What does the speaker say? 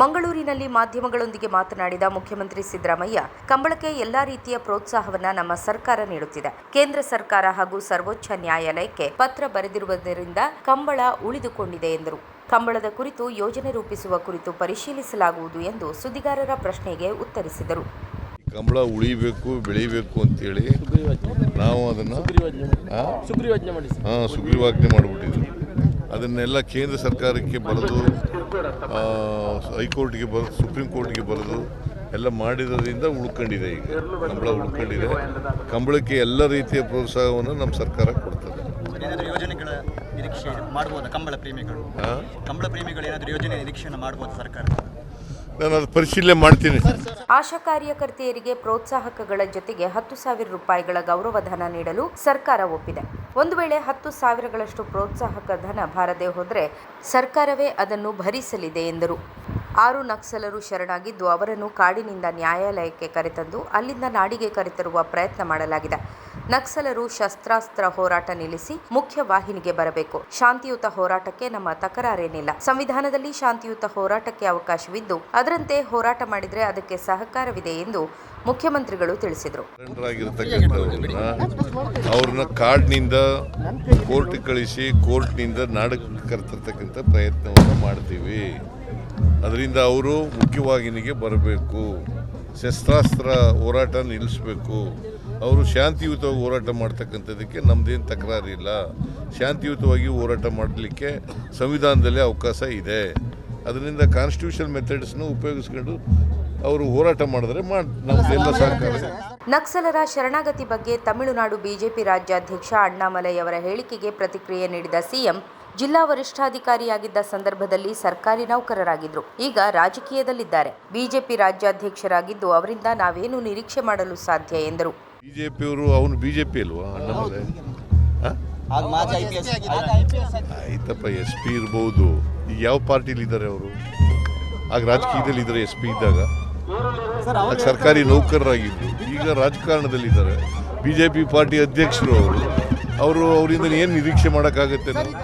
ಮಂಗಳೂರಿನಲ್ಲಿ ಮಾಧ್ಯಮಗಳೊಂದಿಗೆ ಮಾತನಾಡಿದ ಮುಖ್ಯಮಂತ್ರಿ ಸಿದ್ದರಾಮಯ್ಯ ಕಂಬಳಕ್ಕೆ ಎಲ್ಲಾ ರೀತಿಯ ಪ್ರೋತ್ಸಾಹವನ್ನ ನಮ್ಮ ಸರ್ಕಾರ ನೀಡುತ್ತಿದೆ. ಕೇಂದ್ರ ಸರ್ಕಾರ ಹಾಗೂ ಸರ್ವೋಚ್ಚ ನ್ಯಾಯಾಲಯಕ್ಕೆ ಪತ್ರ ಬರೆದಿರುವುದರಿಂದ ಕಂಬಳ ಉಳಿದುಕೊಂಡಿದೆ ಎಂದರು. ಕಂಬಳದ ಕುರಿತು ಯೋಜನೆ ರೂಪಿಸುವ ಕುರಿತು ಪರಿಶೀಲಿಸಲಾಗುವುದು ಎಂದು ಸುದ್ದಿಗಾರರ ಪ್ರಶ್ನೆಗೆ ಉತ್ತರಿಸಿದರು. ಕಂಬಳ ಉಳಿಬೇಕು ಬೆಳಿಬೇಕು ಅಂತೇಳಿ ನಾವು ಅದನ್ನು ಸುಗ್ರೀವಾಜ್ಞೆ ಮಾಡಿಬಿಟ್ಟಿದ್ವಿ. ಅದನ್ನೆಲ್ಲ ಕೇಂದ್ರ ಸರ್ಕಾರಕ್ಕೆ ಬರೆದು ಹೈಕೋರ್ಟ್ಗೆ ಬರೋದು ಸುಪ್ರೀಂ ಕೋರ್ಟ್ಗೆ ಬರೆದು ಎಲ್ಲ ಮಾಡಿರೋದ್ರಿಂದ ಉಳ್ಕೊಂಡಿದೆ ಈಗ. ಕಂಬಳ ಉಳ್ಕೊಂಡಿದೆ. ಕಂಬಳಕ್ಕೆ ಎಲ್ಲ ರೀತಿಯ ಪ್ರೋತ್ಸಾಹವನ್ನು ನಮ್ಮ ಸರ್ಕಾರ ಕೊಡ್ತದೆ. ಯೋಜನೆಗಳ ನಿರೀಕ್ಷೆ ಮಾಡ್ಬೋದು ಕಂಬಳ ಪ್ರೇಮಿಗಳು? ಕಂಬಳ ಪ್ರೇಮಿಗಳು ಏನಾದರೂ ಯೋಜನೆ ನಿರೀಕ್ಷೆಯನ್ನು ಮಾಡ್ಬೋದು ಸರ್ಕಾರ? ನಾನು ಪರಿಶೀಲನೆ ಮಾಡ್ತೀನಿ. ಆಶಾ ಕಾರ್ಯಕರ್ತೆಯರಿಗೆ ಪ್ರೋತ್ಸಾಹಕಗಳ ಜೊತೆಗೆ ಹತ್ತು ಸಾವಿರ ರೂಪಾಯಿಗಳ ಗೌರವಧನ ನೀಡಲು ಸರ್ಕಾರ ಒಪ್ಪಿದೆ. ಒಂದು ವೇಳೆ ಹತ್ತು ಸಾವಿರಗಳಷ್ಟು ಪ್ರೋತ್ಸಾಹಕ ಧನ ಬಾರದೆ ಹೋದರೆ ಸರ್ಕಾರವೇ ಅದನ್ನು ಭರಿಸಲಿದೆ ಎಂದರು. ಆರು ನಕ್ಸಲರು ಶರಣಾಗಿದ್ದು ಅವರನ್ನು ಕಾಡಿನಿಂದ ನ್ಯಾಯಾಲಯಕ್ಕೆ ಕರೆತಂದು ಅಲ್ಲಿಂದ ನಾಡಿಗೆ ಕರೆತರುವ ಪ್ರಯತ್ನ ಮಾಡಲಾಗಿದೆ. ನಕ್ಸಲರು ಶಸ್ತ್ರಾಸ್ತ್ರ ಹೋರಾಟ ನಿಲ್ಲಿಸಿ ಮುಖ್ಯ ವಾಹಿನಿಗೆ ಬರಬೇಕು. ಶಾಂತಿಯುತ ಹೋರಾಟಕ್ಕೆ ನಮ್ಮ ತಕರಾರೇನಿಲ್ಲ. ಸಂವಿಧಾನದಲ್ಲಿ ಶಾಂತಿಯುತ ಹೋರಾಟಕ್ಕೆ ಅವಕಾಶವಿದ್ದು, ಅದರಂತೆ ಹೋರಾಟ ಮಾಡಿದರೆ ಅದಕ್ಕೆ ಸಹಕಾರವಿದೆ ಎಂದು ಮುಖ್ಯಮಂತ್ರಿಗಳು ತಿಳಿಸಿದರು. ಅವ್ರನ್ನ ಕಾರ್ಡ್ನಿಂದ ಕೋರ್ಟ್ ಕಳಿಸಿ ಕೋರ್ಟ್ನಿಂದ ನಾಡಕ್ಕೆ ಕರೆತರ್ತಕ್ಕಂಥ ಪ್ರಯತ್ನವನ್ನು ಮಾಡ್ತೀವಿ. ಅದರಿಂದ ಅವರು ಮುಖ್ಯವಾಹಿನಿಗೆ ಬರಬೇಕು. ಶಸ್ತ್ರಾಸ್ತ್ರ ಹೋರಾಟ ನಿಲ್ಲಿಸಬೇಕು. ಅವರು ಶಾಂತಿಯುತವಾಗಿ ಹೋರಾಟ ಮಾಡ್ತಕ್ಕಂಥದ್ದಕ್ಕೆ ನಮ್ಮದೇನು ತಕರಾರಿಲ್ಲ ಶಾಂತಿಯುತವಾಗಿ ಹೋರಾಟ ಮಾಡಲಿಕ್ಕೆ ಸಂವಿಧಾನದಲ್ಲಿ ಅವಕಾಶ ಇದೆ. ಅದರಿಂದ ಕಾನ್ಸ್ಟಿಟ್ಯೂಷನ್ ಮೆಥಡ್ಸ್ನ ಉಪಯೋಗಿಸ್ಕೊಂಡು ಅವರು ಹೋರಾಟ ಮಾಡಿದ್ರೆ ಮಾಡಿ ಸರ್ಕಾರ ನಕ್ಸಲರ ಶರಣಾಗತಿ ಬಗ್ಗೆ ತಮಿಳುನಾಡು ಬಿಜೆಪಿ ರಾಜ್ಯಾಧ್ಯಕ್ಷ ಅಣ್ಣಾಮಲೈ ಅವರ ಹೇಳಿಕೆಗೆ ಪ್ರತಿಕ್ರಿಯೆ ನೀಡಿದ ಸಿಎಂ, ಜಿಲ್ಲಾ ವರಿಷ್ಠಾಧಿಕಾರಿಯಾಗಿದ್ದ ಸಂದರ್ಭದಲ್ಲಿ ಸರ್ಕಾರಿ ನೌಕರರಾಗಿದ್ರು. ಈಗ ರಾಜಕೀಯದಲ್ಲಿದ್ದಾರೆ. ಬಿಜೆಪಿ ರಾಜ್ಯಾಧ್ಯಕ್ಷರಾಗಿದ್ದು ಅವರಿಂದ ನಾವೇನು ನಿರೀಕ್ಷೆ ಮಾಡಲು ಸಾಧ್ಯ ಎಂದರು. ಬಿಜೆಪಿಯವರು ಅವನು ಬಿಜೆಪಿ ಅಲ್ವಾ ಅಣ್ಣಾಮಲೈ ಆಯ್ತಪ್ಪ ಎಸ್ ಪಿ ಇರ್ಬೋದು. ಈಗ ಯಾವ ಪಾರ್ಟಿಲಿ ಇದ್ದಾರೆ ಅವರು? ಆಗ ರಾಜಕೀಯದಲ್ಲಿ ಇದ್ದಾರೆ ಎಸ್ ಪಿ ಇದ್ದಾಗ. ಆಗ ಸರ್ಕಾರಿ ನೌಕರರಾಗಿದ್ದು. ಈಗ ರಾಜಕಾರಣದಲ್ಲಿದ್ದಾರೆ. ಬಿ ಜೆ ಪಿ ಪಾರ್ಟಿ ಅಧ್ಯಕ್ಷರು ಅವರು. ಅವರು ಅವರಿಂದ ಏನು ನಿರೀಕ್ಷೆ ಮಾಡೋಕ್ಕಾಗತ್ತೆ ನಾವು?